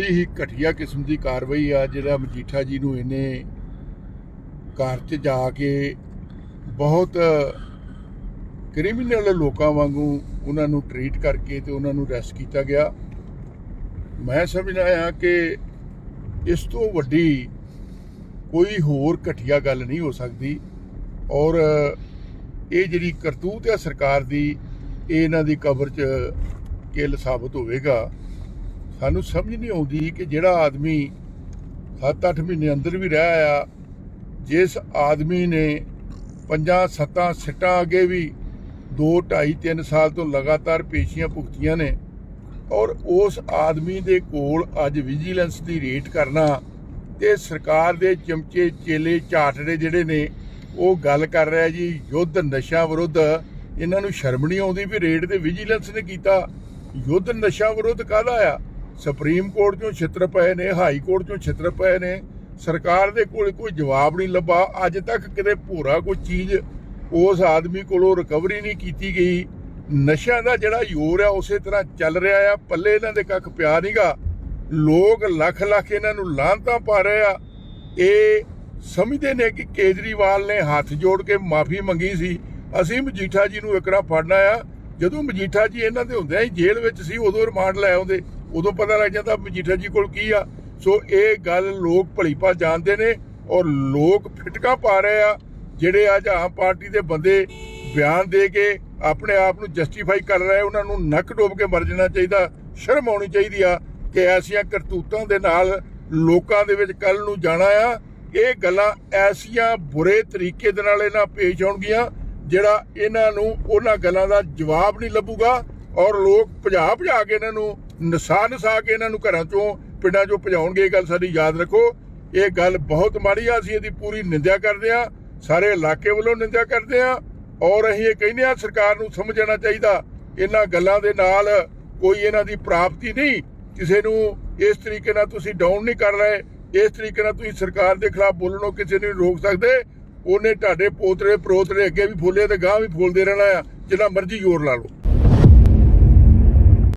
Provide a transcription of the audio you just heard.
ਬੜੀ ਹੀ ਘਟੀਆ ਕਿਸਮ ਦੀ ਕਾਰਵਾਈ ਆ, ਜਿਹੜਾ ਮਜੀਠਾ ਜੀ ਨੂੰ ਇਹਨੇ ਘਰ 'ਚ ਜਾ ਕੇ ਬਹੁਤ ਕ੍ਰਿਮੀਨਲ ਲੋਕਾਂ ਵਾਂਗੂ ਉਹਨਾਂ ਨੂੰ ਟਰੀਟ ਕਰਕੇ ਤੇ ਉਹਨਾਂ ਨੂੰ ਅਰੈਸਟ ਕੀਤਾ ਗਿਆ। ਮੈਂ ਸਮਝਦਾ ਆ ਕਿ ਇਸ ਤੋਂ ਵੱਡੀ ਕੋਈ ਹੋਰ ਘਟੀਆ ਗੱਲ ਨਹੀਂ ਹੋ ਸਕਦੀ ਔਰ ਇਹ ਜਿਹੜੀ ਕਰਤੂਤ ਹੈ ਸਰਕਾਰ ਦੀ, ਇਹ ਇਹਨਾਂ ਦੀ ਕਬਰ 'ਚ ਕਿਲ ਸਾਬਤ ਹੋਵੇਗਾ। ਸਾਨੂੰ ਸਮਝ ਨਹੀਂ ਆਉਂਦੀ ਕਿ ਜਿਹੜਾ ਆਦਮੀ 7-8 ਮਹੀਨੇ ਅੰਦਰ ਵੀ ਰਿਹਾ ਆ ਜਿਸ ਆਦਮੀ ਨੇ ਪੰਜਾਂ ਸੱਤਾਂ ਸਿੱਟਾਂ ਅੱਗੇ ਵੀ 2 2.5 3 ਸਾਲ ਤੋਂ ਲਗਾਤਾਰ ਪੇਸ਼ੀਆਂ ਭੁਗਤੀਆਂ ਨੇ ਔਰ ਉਸ ਆਦਮੀ ਦੇ ਕੋਲ ਅੱਜ ਵਿਜੀਲੈਂਸ ਦੀ ਰੇਟ ਕਰਨਾ ਤੇ ਸਰਕਾਰ ਦੇ ਚਮਚੇ, ਚੇਲੇ, ਝਾਟੜੇ ਜਿਹੜੇ ਨੇ, ਉਹ ਗੱਲ ਕਰ ਰਿਹਾ ਜੀ, ਯੁੱਧ ਨਸ਼ਾ ਵਿਰੁੱਧ। ਇਹਨਾਂ ਨੂੰ ਸ਼ਰਮ ਨਹੀਂ ਆਉਂਦੀ ਵੀ ਰੇਟ ਤੇ ਵਿਜੀਲੈਂਸ ਨੇ ਕੀਤਾ। ਯੁੱਧ ਨਸ਼ਾ ਵਿਰੁੱਧ ਕਾਹਦਾ ਆ ਸੁਪਰੀਮ ਕੋਰਟ ਚੋਂ ਛਿੱਤਰ ਪਏ ਨੇ, ਹਾਈ ਕੋਰਟ ਚੋਂ ਛਿੱਤਰ ਪਏ ਨੇ। ਸਰਕਾਰ ਦੇ ਕੋਲ ਕੋਈ ਜਵਾਬ ਨਹੀਂ ਲੱਭਾ। ਅੱਜ ਤੱਕ ਕਿਤੇ ਭੂਰਾ ਕੋਈ ਚੀਜ਼ ਉਸ ਆਦਮੀ ਕੋਲੋਂ ਰਿਕਵਰੀ ਨਹੀਂ ਕੀਤੀ ਗਈ। ਨਸ਼ਿਆਂ ਦਾ ਜਿਹੜਾ ਯੋਰ ਆ, ਉਸੇ ਤਰ੍ਹਾਂ ਚੱਲ ਰਿਹਾ ਆ। ਪੱਲੇ ਇਹਨਾਂ ਦੇ ਕੱਖ ਪਿਆ ਨਹੀਂਗਾ ਲੋਕ ਲੱਖ ਲੱਖ ਇਹਨਾਂ ਨੂੰ ਲਾਂਤਾਂ ਪਾ ਰਹੇ ਆ। ਇਹ ਸਮਝਦੇ ਨੇ ਕਿ ਕੇਜਰੀਵਾਲ ਨੇ ਹੱਥ ਜੋੜ ਕੇ ਮਾਫੀ ਮੰਗੀ ਸੀ। ਅਸੀਂ ਮਜੀਠਾ ਜੀ ਨੂੰ ਇਕਰਾ ਫੜਨਾ ਆ। ਜਦੋਂ ਮਜੀਠਾ ਜੀ ਇਹਨਾਂ ਦੇ ਹੁੰਦਿਆਂ ਹੀ ਜੇਲ੍ਹ ਵਿੱਚ ਸੀ, ਉਦੋਂ ਰਿਮਾਂਡ ਲੈ ਆਉਂਦੇ। ਉਦੋਂ ਪਤਾ ਲੱਗ ਜਾਂਦਾ ਮਜੀਠਾ ਜੀ ਕੋਲ ਕੀ ਆ। ਸੋ ਇਹ ਗੱਲ ਲੋਕ ਭਲੀਪਾ ਜਾਣਦੇ ਨੇ ਔਰ ਲੋਕ ਫਿਟਕਾ ਪਾ ਰਹੇ ਆ, ਜਿਹੜੇ ਅੱਜ ਆਮ ਪਾਰਟੀ ਦੇ ਬੰਦੇ ਬਿਆਨ ਦੇ ਕੇ ਆਪਣੇ ਆਪ ਨੂੰ ਜਸਟੀਫਾਈ ਕਰ ਰਹੇ, ਉਹਨਾਂ ਨੂੰ ਨੱਕ ਡੋਬ ਕੇ ਮਰ ਜਾਣਾ ਚਾਹੀਦਾ, ਸ਼ਰਮ ਆਉਣੀ ਚਾਹੀਦੀ ਆ ਕਿ ਐਸੀਆਂ ਕਰਤੂਤਾਂ ਦੇ ਨਾਲ ਲੋਕਾਂ ਦੇ ਵਿੱਚ ਕੱਲ ਨੂੰ ਜਾਣਾ ਆ। ਇਹ ਗੱਲਾਂ ਐਸੀਆਂ ਬੁਰੇ ਤਰੀਕੇ ਦੇ ਨਾਲ ਇਹਨਾਂ ਪੇਸ਼ ਆਉਣਗੀਆਂ, ਜਿਹੜਾ ਇਹਨਾਂ ਨੂੰ ਉਹਨਾਂ ਗੱਲਾਂ ਦਾ ਜਵਾਬ ਨਹੀਂ ਲੱਭੂਗਾ ਔਰ ਲੋਕ ਭਜਾ ਭਜਾ ਕੇ ਇਹਨਾਂ ਨੂੰ ਨਸਾ ਨਸਾ ਕੇ ਇਹਨਾਂ ਨੂੰ ਘਰਾਂ ਚੋਂ, ਪਿੰਡਾਂ ਚੋਂ ਭਜਾਉਣਗੇ, ਇਹ ਗੱਲ ਸਾਡੀ ਯਾਦ ਰੱਖੋ। ਇਹ ਗੱਲ ਬਹੁਤ ਮਾੜੀ ਆ, ਅਸੀਂ ਇਹਦੀ ਪੂਰੀ ਨਿੰਦਿਆ ਕਰਦੇ ਆ ਸਾਰੇ ਇਲਾਕੇ ਵੱਲੋਂ ਨਿੰਦਿਆ ਕਰਦੇ ਆ ਔਰ ਅਸੀਂ ਇਹ ਕਹਿੰਦੇ ਆ ਸਰਕਾਰ ਨੂੰ ਸਮਝਣਾ ਚਾਹੀਦਾ, ਇਹਨਾਂ ਗੱਲਾਂ ਦੇ ਨਾਲ ਕੋਈ ਇਹਨਾਂ ਦੀ ਪ੍ਰਾਪਤੀ ਨਹੀਂ। ਕਿਸੇ ਨੂੰ ਇਸ ਤਰੀਕੇ ਨਾਲ ਤੁਸੀਂ ਡਾਊਨ ਨਹੀਂ ਕਰ ਰਹੇ, ਇਸ ਤਰੀਕੇ ਨਾਲ ਤੁਸੀਂ ਸਰਕਾਰ ਦੇ ਖਿਲਾਫ ਬੋਲਣੋਂ ਕਿਸੇ ਨੂੰ ਰੋਕ ਸਕਦੇ। ਉਹਨੇ ਤੁਹਾਡੇ ਪੋਤਰੇ ਪਰੋਤਰੇ ਅੱਗੇ ਵੀ ਫੁੱਲੇ ਤੇ ਗਾਂ ਵੀ ਫੋਲਦੇ ਰਹਿਣਾ ਆ, ਜਿੰਨਾ ਮਰਜ਼ੀ ਜ਼ੋਰ ਲਾ ਲਓ।